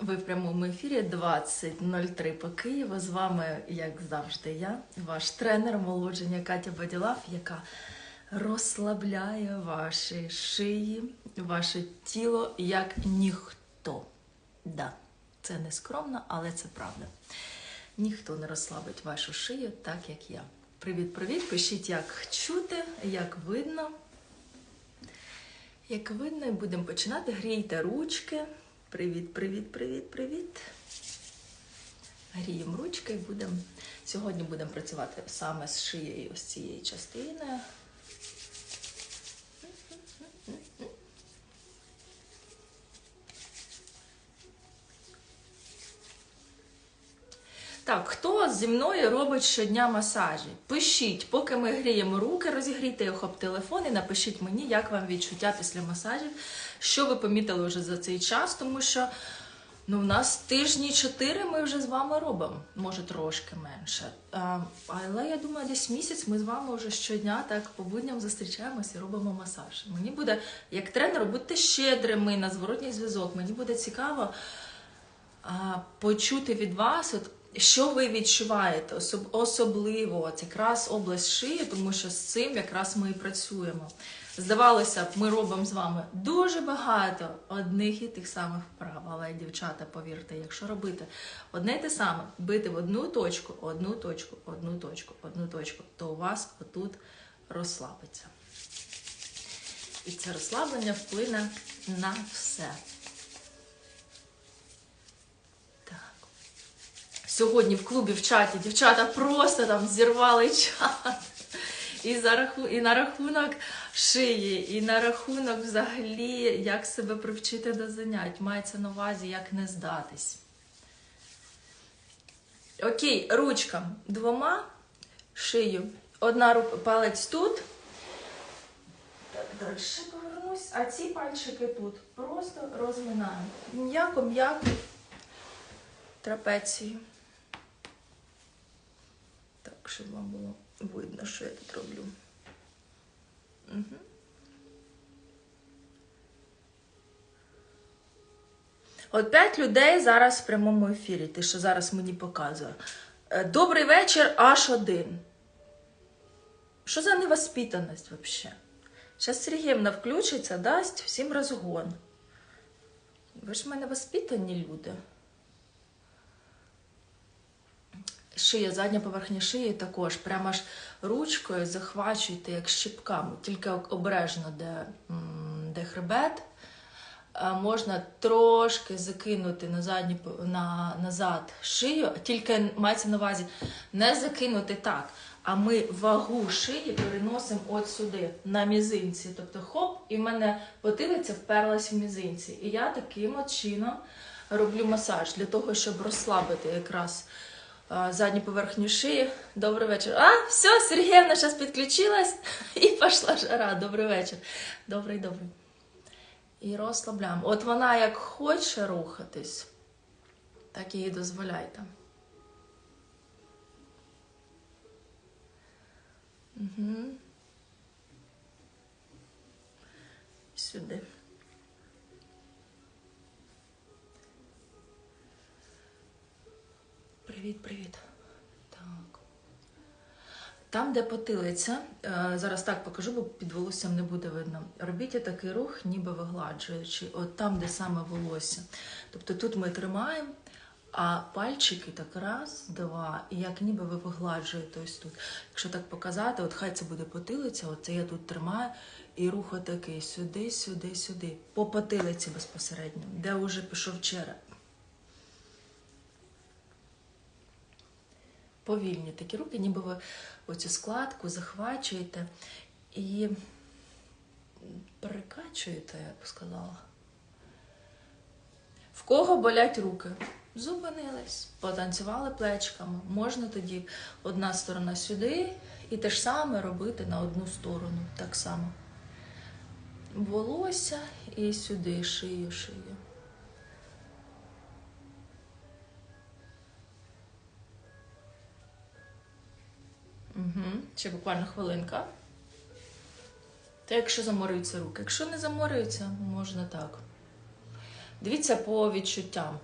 Ви в прямому ефірі 20.03 по Києву. З вами, як завжди, я, ваш тренер омолодження Катя Баділав, яка розслабляє ваші шиї, ваше тіло як ніхто. Да, це не скромно, але це правда. Ніхто не розслабить вашу шию так, як я. Привіт-привіт! Пишіть, як чути, як видно. Як видно, будемо починати. Грійте ручки. Привіт, привіт, привіт, привіт. Гріємо ручки і будемо. Сьогодні будемо працювати саме з шиєю ось цієї частини. Так, хто зі мною робить щодня масажі? Пишіть, поки ми гріємо руки, розігрійте їх об телефон і напишіть мені, як вам відчуття після масажів, що ви помітили вже за цей час, тому що ну, в нас тижні чотири ми вже з вами робимо, може трошки менше. Але я думаю, десь місяць ми з вами вже щодня так по будням зустрічаємося і робимо масаж. Мені буде, як тренеру, будьте щедрими на зворотній зв'язок. Мені буде цікаво а, почути від вас, от, що ви відчуваєте, особ- особливо от якраз область шиї, тому що з цим якраз ми і працюємо. Здавалося б, ми робимо з вами дуже багато одних і тих самих вправ, але дівчата, повірте, якщо робити одне й те саме, бити в одну точку, одну точку, одну точку, одну точку, то у вас отут розслабиться. І це розслаблення вплине на все. Сьогодні в клубі в чаті дівчата просто там зірвали чат. І, за раху... і на рахунок шиї, і на рахунок взагалі, як себе привчити до занять. Мається на увазі, як не здатись. Окей, ручка двома шию. Одна рука, палець тут. Далі повернусь. А ці пальчики тут. Просто розминаємо. М'яко, м'яко. Трапецію. Щоб вам було видно, що я тут роблю. Угу. От п'ять людей зараз в прямому ефірі, ти що зараз мені показує. Е, Добрий вечір, аж один. Що за невоспитаність взагалі? Зараз Сергіївна включиться, дасть всім розгон. Ви ж в мене воспитані люди. Шия, задня поверхня шиї також. Прямо аж ручкою захвачуйте, як щіпками, тільки обережно, де, де хребет. Можна трошки закинути на задню, на, назад шию, тільки мається на увазі не закинути так. А ми вагу шиї переносимо от сюди, на мізинці. Тобто хоп, і в мене потилиця вперлась в мізинці. І я таким чином роблю масаж для того, щоб розслабити якраз задню поверхню шиї. Добрий вечір. А, все, Сергіївна зараз підключилась і пішла жара. Добрий вечір. Добрий, добрий. І розслабляємо. От вона як хоче рухатись, так їй дозволяйте. Угу. Сюди. Привіт, привіт. Так. Там, де потилиця, е, зараз так покажу, бо під волоссям не буде видно. Робіть такий рух, ніби вигладжуючи, от там, де саме волосся. Тобто тут ми тримаємо, а пальчики так раз, два, і як ніби ви вигладжуєте ось тут. Якщо так показати, от хай це буде потилиця, от це я тут тримаю, і рух отакий сюди, сюди, сюди. По потилиці безпосередньо, де вже пішов череп. Повільні такі руки, ніби ви оцю складку захвачуєте і перекачуєте, я б сказала. В кого болять руки? Зупинились, потанцювали плечками. Можна тоді одна сторона сюди і те ж саме робити на одну сторону. Так само. Волосся і сюди, шию, шию. Угу. Ще буквально хвилинка. Та якщо заморюються руки. Якщо не заморюються, можна так. Дивіться по відчуттям.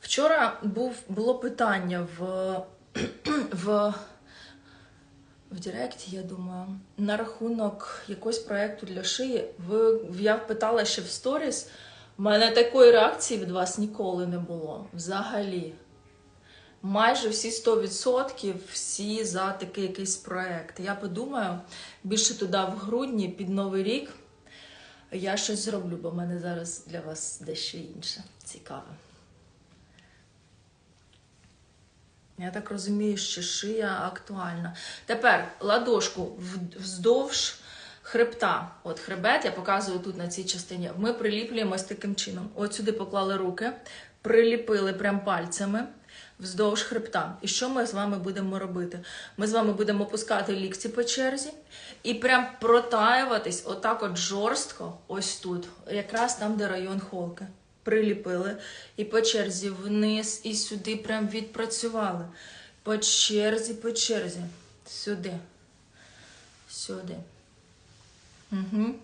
Вчора був, було питання в в в Директі, я думаю, на рахунок якогось проєкту для шиї. Ви, я питала ще в сторіс. У мене такої реакції від вас ніколи не було. Взагалі. Майже всі 100% всі за такий якийсь проєкт. Я подумаю, більше туди в грудні під Новий рік я щось зроблю, бо в мене зараз для вас дещо інше цікаве. Я так розумію, що шия актуальна. Тепер ладошку вздовж хребта. От хребет я показую тут на цій частині. Ми приліплюємо ось таким чином. От сюди поклали руки, приліпили прям пальцями вздовж хребта. І що ми з вами будемо робити? Ми з вами будемо пускати лікті по черзі і прям протаюватись отак от жорстко, ось тут, якраз там, де район холки. Приліпили і по черзі вниз і сюди прям відпрацювали. По черзі, по черзі. Сюди. Сюди. Угу.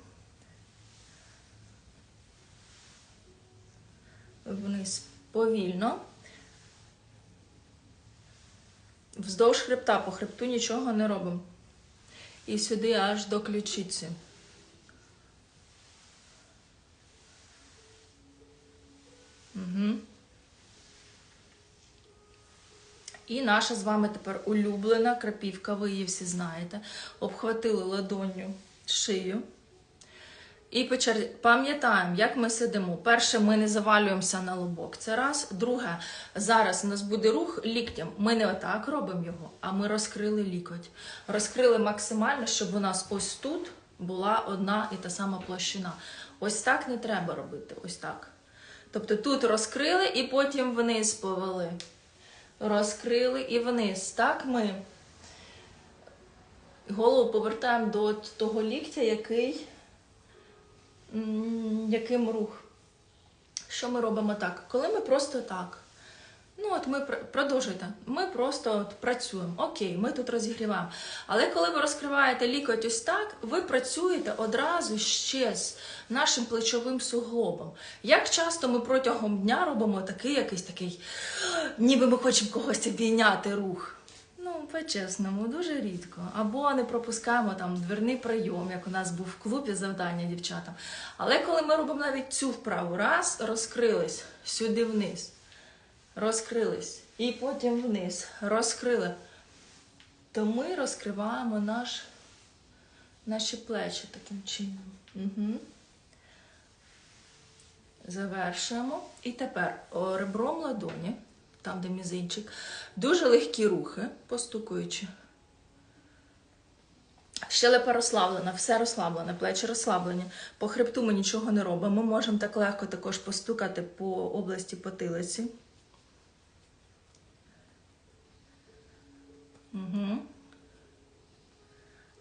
Вниз повільно. Вздовж хребта, по хребту нічого не робимо. І сюди аж до ключиці. І наша з вами тепер улюблена крапівка, ви її всі знаєте. Обхватили ладонню шию. І по черзі пам'ятаємо, як ми сидимо. Перше, ми не завалюємося на лобок. Це раз. Друге, зараз у нас буде рух ліктям. Ми не отак робимо його, а ми розкрили лікоть. Розкрили максимально, щоб у нас ось тут була одна і та сама площина. Ось так не треба робити. Ось так. Тобто тут розкрили і потім вниз повели. Розкрили і вниз. Так ми голову повертаємо до того ліктя, який яким рух. Що ми робимо так? Коли ми просто так. Ну, от ми продовжуйте. Ми просто от працюємо. Окей, ми тут розігріваємо. Але коли ви розкриваєте лікоть ось так, ви працюєте одразу ще з нашим плечовим суглобом. Як часто ми протягом дня робимо такий якийсь такий, ніби ми хочемо когось обійняти рух. Ну, по-чесному, дуже рідко. Або не пропускаємо там дверний прийом, як у нас був в клубі завдання дівчатам. Але коли ми робимо навіть цю вправу, раз, розкрились сюди вниз, розкрились, і потім вниз, розкрили, то ми розкриваємо наш, наші плечі таким чином. Угу. Завершуємо. І тепер ребром ладоні, там, де мізинчик, дуже легкі рухи, постукуючи. Щелепа розслаблена, все розслаблене, плечі розслаблені. По хребту ми нічого не робимо. Ми можемо так легко також постукати по області потилиці. Угу.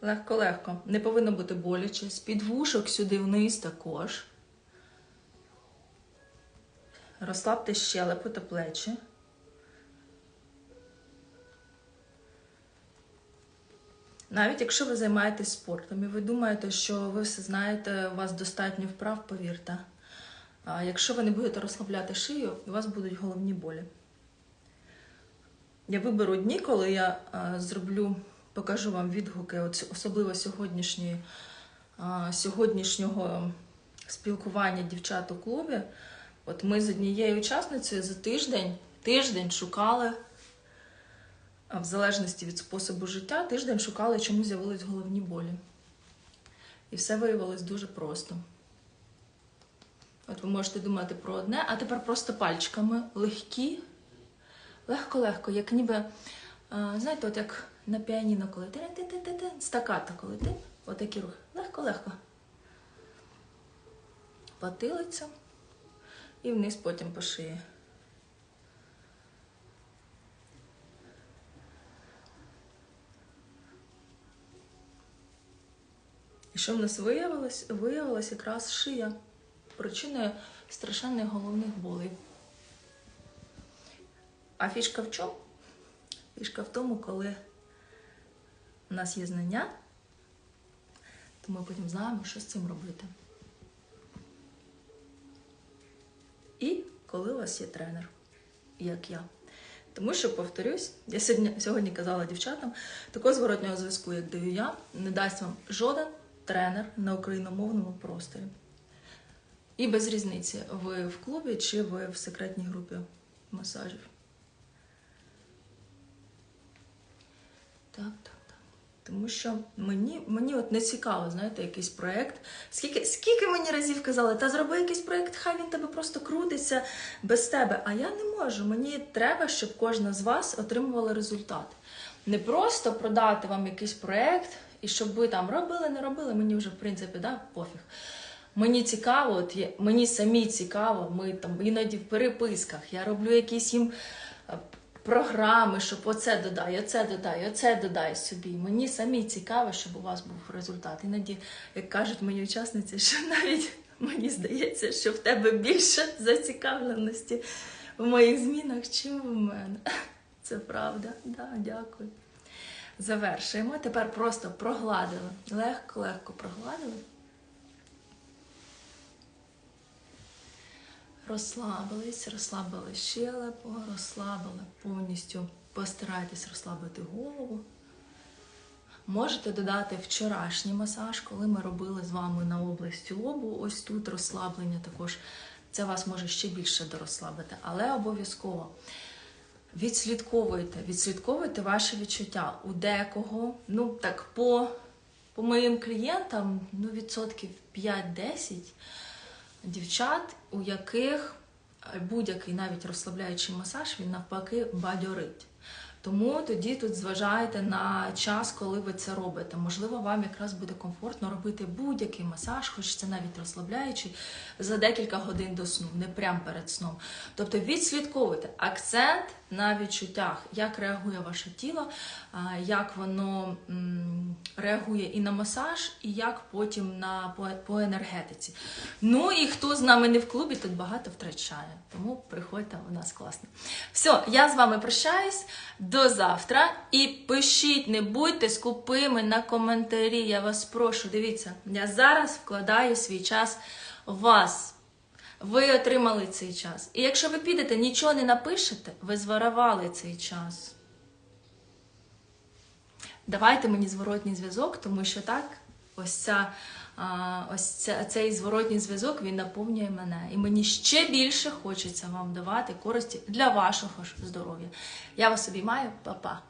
Легко-легко. Не повинно бути боляче. З-під вушок сюди вниз також. Розслабте щелепу та плечі. Навіть якщо ви займаєтесь спортом і ви думаєте, що ви все знаєте, у вас достатньо вправ, повірте. А якщо ви не будете розслабляти шию, у вас будуть головні болі. Я виберу дні, коли я зроблю, покажу вам відгуки, особливо сьогоднішньої, сьогоднішнього спілкування дівчат у клубі. От ми з однією учасницею за тиждень, тиждень шукали, в залежності від способу життя, тиждень шукали, чому з'явились головні болі. І все виявилось дуже просто. От ви можете думати про одне, а тепер просто пальчиками легкі, легко-легко, як ніби, знаєте, от як на піаніно, коли ти ти ти ти ти стаката, коли ти, отакі рухи. Легко-легко. Потилиця і вниз потім по шиї. І що в нас виявилось? Виявилось якраз шия причиною страшенних головних болей. А фішка в чому? Фішка в тому, коли у нас є знання, то ми потім знаємо, що з цим робити. І коли у вас є тренер. як я. Тому що, повторюсь, я сьогодні, сьогодні казала дівчатам, такого зворотнього зв'язку, як даю я, не дасть вам жоден тренер на україномовному просторі. І без різниці, ви в клубі чи ви в секретній групі масажів. Так, так, так. Тому що мені, мені от не цікаво, знаєте, якийсь проєкт. Скільки, скільки мені разів казали, та зроби якийсь проєкт, хай він тебе просто крутиться без тебе. А я не можу. Мені треба, щоб кожна з вас отримувала результат. Не просто продати вам якийсь проєкт, і щоб ви там робили, не робили, мені вже в принципі да, пофіг. Мені цікаво, от є, мені самі цікаво, ми там іноді в переписках, я роблю якісь їм е, програми, щоб оце додай, оце додай, оце додай собі. Мені самі цікаво, щоб у вас був результат. Іноді, як кажуть мені учасниці, що навіть мені здається, що в тебе більше зацікавленості в моїх змінах, чим в мене. Це правда, да, дякую. Завершуємо. Тепер просто прогладили. Легко-легко прогладили. Розслабились, розслабили щелепу, розслабили повністю. Постарайтесь розслабити голову. Можете додати вчорашній масаж, коли ми робили з вами на області лобу. Ось тут розслаблення також. Це вас може ще більше дорозслабити, але обов'язково відслідковуйте, відслідковуйте ваші відчуття. У декого, ну так по, по моїм клієнтам, ну відсотків 5-10 дівчат, у яких будь-який навіть розслабляючий масаж, він навпаки бадьорить. Тому тоді тут зважайте на час, коли ви це робите. Можливо, вам якраз буде комфортно робити будь-який масаж, хоч це навіть розслабляючий, за декілька годин до сну, не прямо перед сном. Тобто відслідковуйте акцент на відчуттях, як реагує ваше тіло, як воно реагує і на масаж, і як потім на по, по енергетиці. Ну і хто з нами не в клубі, тут багато втрачає. Тому приходьте, у нас класно. Все, я з вами прощаюсь. До завтра. І пишіть, не будьте скупими на коментарі. Я вас прошу. Дивіться, я зараз вкладаю свій час в вас. Ви отримали цей час. І якщо ви підете, нічого не напишете, ви зворували цей час. Давайте мені зворотній зв'язок, тому що так, ось ця. Ось ця, цей зворотній зв'язок він наповнює мене. І мені ще більше хочеться вам давати користі для вашого здоров'я. Я вас обіймаю, па-па.